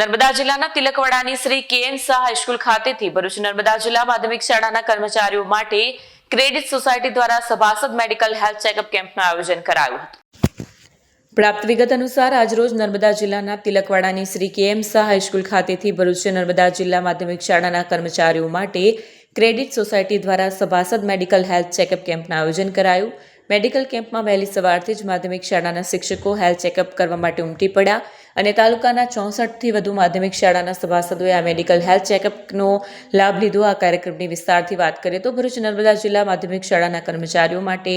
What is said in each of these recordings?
નર્મદા જિલ્લાના તિલકવાડાની શ્રી કે N Shah high school ખાતેથી ભરૂચ નર્મદા જિલ્લા માધ્યમિક શાળાના કર્મચારીઓ માટે ક્રેડિટ સોસાયટી દ્વારા સભાસદ મેડિકલ હેલ્થ ચેકઅપ કેમ્પનું આયોજન કરાયું હતું. પ્રાપ્ત વિગત અનુસાર આજરોજ નર્મદા જિલ્લાના તિલકવાડાની શ્રી કે એમ શાહ હાઈસ્કૂલ ખાતેથી ભરૂચ નર્મદા જિલ્લા માધ્યમિક શાળાના કર્મચારીઓ માટે ક્રેડિટ સોસાયટી દ્વારા સભાસદ મેડિકલ હેલ્થ ચેકઅપ કેમ્પનું આયોજન કરાયું. મેડિકલ કેમ્પમાં વહેલી સવારથી જ માધ્યમિક શાળાના શિક્ષકો હેલ્થ ચેકઅપ કરવા માટે ઉમટી પડ્યા. અને તાલુકાના ચોસઠથી વધુ માધ્યમિક શાળાના સભાસદોએ આ મેડિકલ હેલ્થ ચેકઅપનો લાભ લીધો. આ કાર્યક્રમની વિસ્તારથી વાત કરીએ તો ભરૂચ, નર્મદા જિલ્લા માધ્યમિક શાળાના કર્મચારીઓ માટે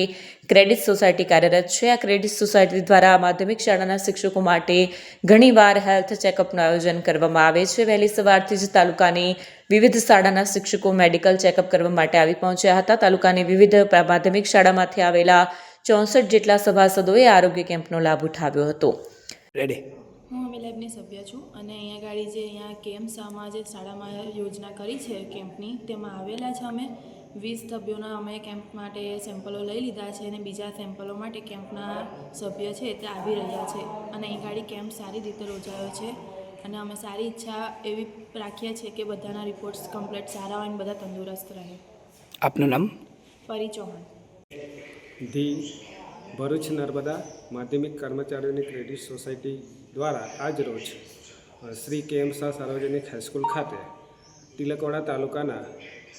ક્રેડિટ સોસાયટી કાર્યરત છે. આ ક્રેડિટ સોસાયટી દ્વારા માધ્યમિક શાળાના શિક્ષકો માટે ઘણીવાર હેલ્થ ચેકઅપનું આયોજન કરવામાં આવે છે. વહેલી સવારથી જ તાલુકાની વિવિધ શાળાના શિક્ષકો મેડિકલ ચેકઅપ કરવા માટે આવી પહોંચ્યા હતા. તાલુકાની વિવિધ માધ્યમિક શાળામાંથી આવેલા ચોસઠ જેટલા સભાસદોએ આરોગ્ય કેમ્પનો લાભ ઉઠાવ્યો હતો. રેડી લેબની સભ્ય છું અને અહીંયા ગાડી જે અહીંયા કેમ્પ શામાં જે શાળામાં યોજના કરી છે કેમ્પની તેમાં આવેલા છે અમે. વીસ સભ્યોના અમે કેમ્પ માટે સેમ્પલો લઈ લીધા છે અને બીજા સેમ્પલો માટે કેમ્પના સભ્ય છે તે આવી રહ્યા છે. અને અહીં ગાડી કેમ્પ સારી રીતે યોજાયો છે અને અમે સારી ઈચ્છા એવી રાખીએ છીએ કે બધાના રિપોર્ટ્સ કમ્પ્લીટ સારા હોય અને બધા તંદુરસ્ત રહે. આપનું નામ? પરી ચૌહાણ. ધી ભરૂચ નર્મદા માધ્યમિક કર્મચારીઓની ક્રેડિટ સોસાયટી દ્વારા આજરોજ શ્રી કે એમ શાહ સાર્વજનિક હાઈસ્કૂલ ખાતે તિલકવાડા તાલુકાના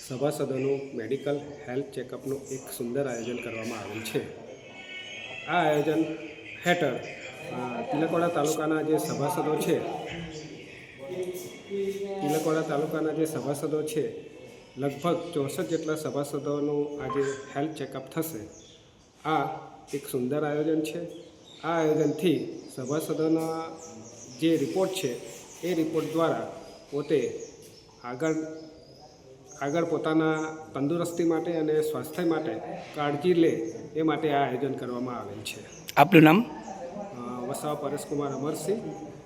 સભાસદોનું મેડિકલ હેલ્થ ચેકઅપનું એક સુંદર આયોજન કરવામાં આવેલ છે. આ આયોજન હેઠળ તિલકવાડા તાલુકાના જે સભાસદો છે, તિલકવાડા તાલુકાના જે સભાસદો છે, લગભગ ચોસઠ જેટલા સભાસદોનું આજે હેલ્થ ચેકઅપ થશે. આ એક સુંદર આયોજન છે. આ આયોજનથી સભાસદોના જે રિપોર્ટ છે એ રિપોર્ટ દ્વારા પોતે આગળ આગળ પોતાના તંદુરસ્તી માટે અને સ્વાસ્થ્ય માટે કાળજી લે એ માટે આ આયોજન કરવામાં આવેલ છે. આપનું નામ? વસાવા પરેશકુમાર અમરસિંહ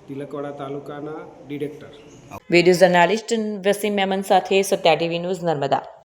તિલકવાડા તાલુકાના director. Video journalist Wasim Memon સાથે સત્યા ટીવી ન્યૂઝ નર્મદા.